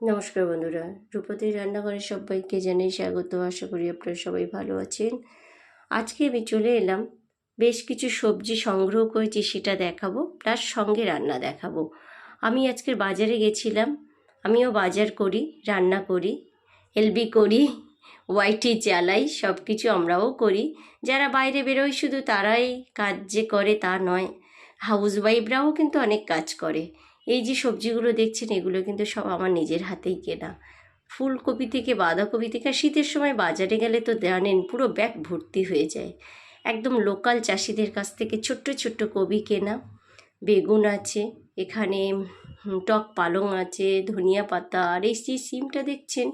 নমস্কার বন্ধুরা। রূপতির রান্নাঘরে সবাইকে জানাই স্বাগত। আশা করি আপনারা সবাই ভালো আছেন। আজকে আমি চলে এলাম, বেশ কিছু সবজি সংগ্রহ করেছি সেটা দেখাবো প্লাস সঙ্গে রান্না দেখাবো। আমি আজকের বাজারে গেছিলাম, আমিও বাজার করি, রান্না করি, এলবি করি, ওয়াইটি চালাই সব কিছু আমরাও করি। যারা বাইরে বেরোয় শুধু তারাই কাজ যে করে তা নয় হাউস ওয়াইফরাও কিন্তু অনেক কাজ করে। এই যে সবজিগুলো দেখছেন, এগুলো কিন্তু সব আমার নিজের হাতেই কেনা। ফুলকপি থেকে বাঁধাকপি থেকে শীতের সময় বাজারে গেলে তো জানেন, পুরো ব্যাগ ভর্তি হয়ে যায়। একদম লোকাল চাষিদের কাছ থেকে ছোট্ট ছোট্ট কবি কেনা। বেগুন আছে, এখানে টক পালং আছে, ধনিয়া পাতা, আর এই যে সিমটা দেখছেন,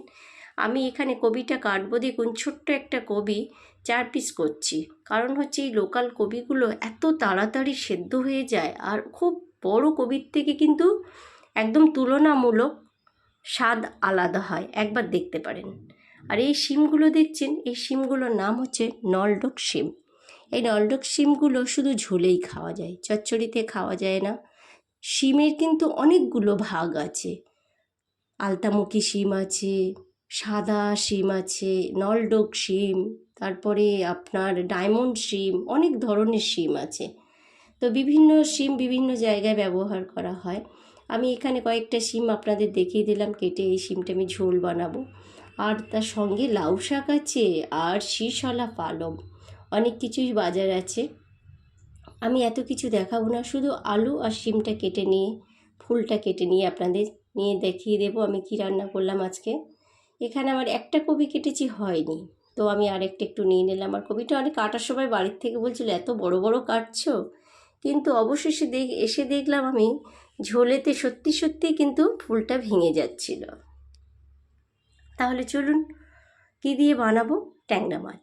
আমি এখানে কবিটা কাটবো দেখুন, ছোট্ট একটা কবি চার পিস করছি। কারণ হচ্ছে এই লোকাল কবিগুলো এত তাড়াতাড়ি সেদ্ধ হয়ে যায়, আর খুব বড় কবির থেকে কিন্তু একদম তুলনামূলক স্বাদ আলাদা হয়, একবার দেখতে পারেন। আর এই শিমগুলো দেখছেন, এই শিমগুলোর নাম হচ্ছে নলডক শিম। এই নলডক শিমগুলো শুধু ঝোলেই খাওয়া যায়, চচ্চড়িতে খাওয়া যায় না। শিমের কিন্তু অনেকগুলো ভাগ আছে। আলতামুখী শিম আছে, সাদা শিম আছে, নলডোক শিম, তারপরে আপনার ডায়মন্ড শিম, অনেক ধরনের শিম আছে। তো বিভিন্ন সিম বিভিন্ন জায়গায় ব্যবহার করা হয়। আমি এখানে কয়েকটা সিম আপনাদের দেখিয়ে দিলাম, কেটে এই সিমটা আমি ঝোল বানাবো। আর তার সঙ্গে লাউ শাক আছে আর শীষলা পালং, অনেক কিছুই বাজার আছে। আমি এত কিছু দেখাবো না, শুধু আলু আর সিমটা কেটে নিয়ে, ফুলটা কেটে নিয়ে আপনাদের নিয়ে দেখিয়ে দেবো আমি কি রান্না করলাম আজকে। এখানে আমার একটা কবি কেটেছি, হয়নি। তো আমি আরেকটা একটু নিয়ে নিলাম। আর কবিটা অনেক কাটার সময় বাড়ির থেকে বলছিল, এত বড় বড় কাটছো? কিন্তু অবশেষে দেখ, এসে দেখলাম আমি ঝোলেতে সত্যি সত্যি কিন্তু ফুলটা ভেঙে যাচ্ছিল। তাহলে চলুন কি দিয়ে বানাবো? ট্যাংরা মাছ।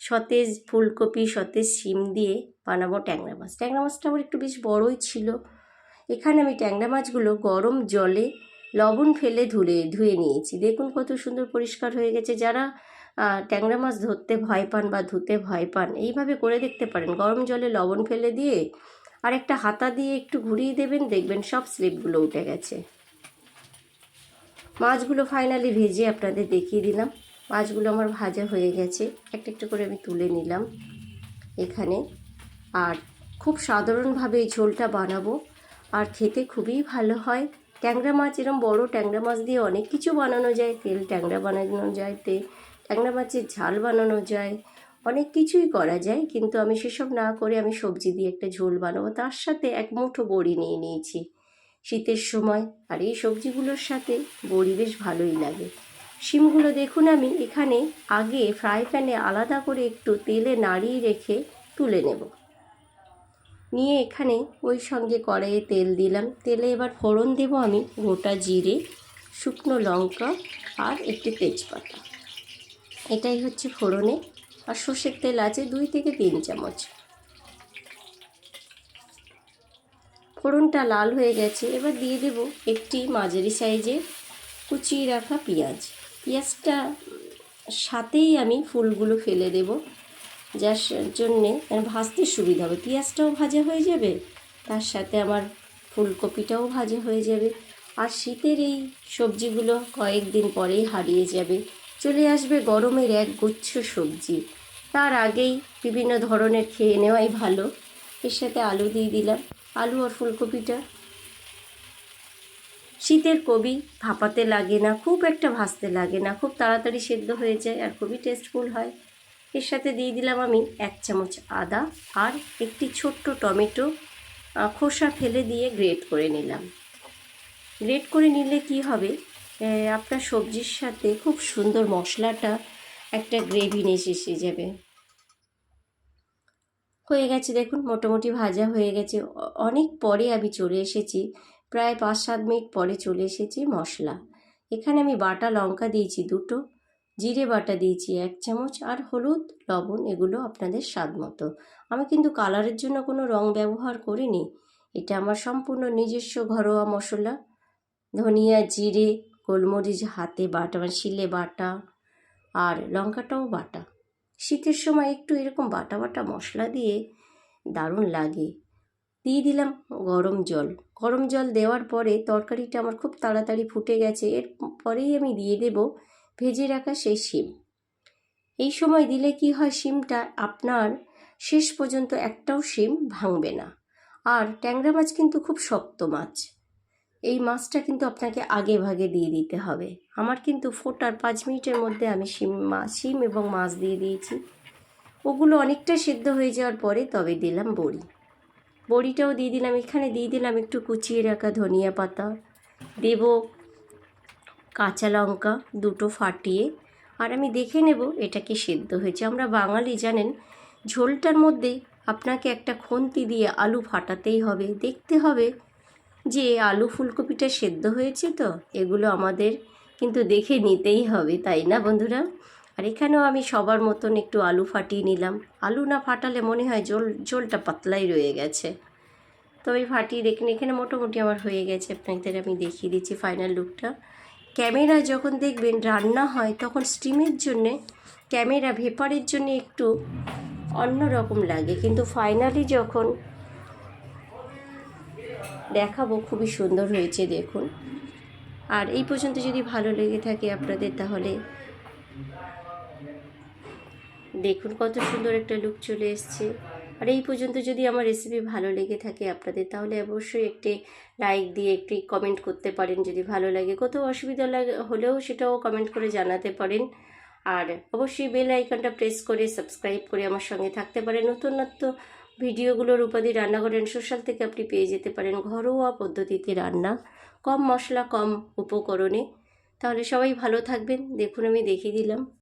সতেজ ফুলকপি, সতেজ শিম দিয়ে বানাবো ট্যাংরা মাছ। ট্যাংরা মাছটা আমার একটু বেশ বড়ই ছিল। এখানে আমি ট্যাংরা মাছগুলো গরম জলে লবণ ফেলে ধুলে, ধুয়ে নিয়েছি। দেখুন কত সুন্দর পরিষ্কার হয়ে গেছে। যারা ট্যাংরা মাছ ধরতে ভয় পান বা ধুতে ভয় পান, এইভাবে করে দেখতে পারেন। গরম জলে লবণ ফেলে দিয়ে আর একটা হাতা দিয়ে একটু ঘুরিয়ে দেবেন, দেখবেন সব স্লিপগুলো উঠে গেছে। মাছগুলো ফাইনালি ভেজে আপনাদের দেখিয়ে দিলাম। মাছগুলো আমার ভাজা হয়ে গেছে। একটা একটা করে আমি তুলে নিলাম এখানে। আর খুব সাধারণভাবে এই ঝোলটা বানাবো। আর খেতে খুবই ভালো হয়। ট্যাংরা মাছ, এরম বড় ট্যাংরা মাছ দিয়ে অনেক কিছু বানানো যায়। তেল ট্যাংরা বানানো যায়, তে ট্যাংরা মাছের ঝাল বানানো যায়, অনেক কিছুই করা যায়, কিন্তু আমি সেসব না করে আমি সবজি দিয়ে একটা ঝোল বানাবো। তার সাথে এক মুঠো বড়ি নিয়ে নিয়েছি। শীতের সময়, আর এই সবজিগুলোর সাথে বড়ি বেশ ভালোই লাগে। শিমগুলো দেখুন আমি এখানে আগে ফ্রাই প্যানে আলাদা করে একটু তেলে নাড়িয়ে রেখে তুলে নেব। নিয়ে এখানে ওই সঙ্গে কড়াইয়ে তেল দিলাম। তেলে এবার ফোড়ন দেব আমি গোটা জিরে, শুকনো লঙ্কা আর একটি তেজপাতা। এটাই হচ্ছে ফোড়নে আর সর্ষের তেল আছে দুই থেকে তিন চামচ। ফোড়নটা লাল হয়ে গেছে, এবার দিয়ে দেব একটি মাঝারি সাইজের কুচিয়ে রাখা পেঁয়াজ। পেঁয়াজটা সাথেই আমি ফুলগুলো ফেলে দেব, যার জন্যে ভাজতে সুবিধা হবে। পেঁয়াজটাও ভাজা হয়ে যাবে, তার সাথে আমার ফুলকপিটাও ভাজা হয়ে যাবে। আর শীতের এই সবজিগুলো কয়েকদিন পরেই হারিয়ে যাবে। চলে আসবে গরমের এক গুচ্ছ সবজি। তার আগেই বিভিন্ন ধরনের খেয়ে নেওয়াই ভালো। এর সাথে আলু দিয়ে দিলাম। আলু আর ফুলকপিটা। শীতের কবি ভাপাতে লাগে না, খুব একটা ভাজতে লাগে না, খুব তাড়াতাড়ি সেদ্ধ হয়ে যায় আর খুবই টেস্টফুল হয়। এর সাথে দিয়ে দিলাম আমি এক চামচ আদা আর একটি ছোট্ট টমেটো খোসা ফেলে দিয়ে গ্রেট করে নিলাম। গ্রেট করে নিলে কি হবে? আপনার সবজির সাথে খুব সুন্দর মশলাটা একটা গ্রেভি নিয়ে এসে যাবে। হয়ে গেছে দেখুন, মোটামুটি ভাজা হয়ে গেছে। অনেক পরে আমি চলে এসেছি, প্রায় পাঁচ সাত মিনিট পরে চলে এসেছি মশলা। এখানে আমি বাটা, লঙ্কা দিয়েছি দুটো, জিরে বাটা দিয়েছি এক চামচ, আর হলুদ, লবণ, এগুলো আপনাদের স্বাদ মতো। আমি কিন্তু কালারের জন্য কোনো রং ব্যবহার করিনি। এটা আমার সম্পূর্ণ নিজস্ব ঘরোয়া মশলা। ধনিয়া, জিরে গোলমরিচ, হাতে বাটা মানে শিলে বাটা আর লঙ্কাটাও বাটা। শীতের সময় একটু এরকম বাটা বাটা মশলা দিয়ে দারুণ লাগে। দিয়ে দিলাম গরম জল। গরম জল দেওয়ার পরে তরকারিটা আমার খুব তাড়াতাড়ি ফুটে গেছে। এর পরেই আমি দিয়ে দেব ভেজে রাখা সেই শিম। এই সময় দিলে কি হয় শিমটা? আপনার শেষ পর্যন্ত একটাও শিম ভাঙবে না। আর ট্যাংরা মাছ কিন্তু খুব শক্ত মাছ। এই মাছটা কিন্তু আপনাকে আগে ভাগে দিয়ে দিতে হবে। আমার কিন্তু ফোটার পাঁচ মিনিটের মধ্যে আমি শিম মাছ শিম এবং মাছ দিয়ে দিয়েছি। ওগুলো অনেকটা সেদ্ধ হয়ে যাওয়ার পরে তবে দিলাম বড়ি। বড়িটাও দিয়ে দিলাম। এখানে দিয়ে দিলাম একটু কুচিয়ে রাখা ধনিয়া পাতা, দেব কাঁচা লঙ্কা, দুটো ফাটিয়ে, আর আমি দেখে নেব এটা কি সেদ্ধ হয়েছে। আমরা বাঙালি, জানেন, ঝোলটার মধ্যে আপনাকে একটা খুন্তি দিয়ে আলু ফাটাতেই হবে। দেখতে হবে যে আলু ফুলকপিটা সেদ্ধ হয়েছে তো, এগুলো আমাদের কিন্তু দেখে নিতেই হবে, তাই না বন্ধুরা? আর এখানেও আমি সবার মতন একটু আলু ফাটিয়ে নিলাম। আলু না ফাটালে মনে হয় জল, জলটা পাতলাই রয়ে গেছে। তবে ফাটিয়ে দেখুন এখানে মোটামুটি আমার হয়ে গেছে। আপনাদের আমি দেখিয়ে দিচ্ছি ফাইনাল লুকটা ক্যামেরা যখন দেখবেন রান্না হয়, তখন স্টিমের জন্যে, ক্যামেরা ভেপারের জন্য একটু অন্য রকম লাগে। কিন্তু ফাইনালি যখন দেখাবো, খুবই সুন্দর হয়েছে, দেখুন। আর এই পর্যন্ত যদি ভালো লেগে থাকে আপনাদের, তাহলে দেখুন কত সুন্দর একটা লুক চলে এসছে। আর এই পর্যন্ত যদি আমার রেসিপি ভালো লেগে থাকে আপনাদের, তাহলে অবশ্যই একটি লাইক দিয়ে একটি কমেন্ট করতে পারেন যদি ভালো লাগে। কোথাও অসুবিধা লাগে, হলেও সেটাও কমেন্ট করে জানাতে পারেন। আর অবশ্যই বেল আইকনটা প্রেস করে সাবস্ক্রাইব করে আমার সঙ্গে থাকতে পারেন। নতুনত্ব ভিডিওগুলোর উপাধি রান্নাঘরের সোশ্যাল থেকে আপনি পেয়ে যেতে পারেন ঘরোয়া পদ্ধতিতে রান্না, কম মশলা, কম উপকরণে। তাহলে সবাই ভালো থাকবেন। দেখুন, আমি দেখিয়ে দিলাম।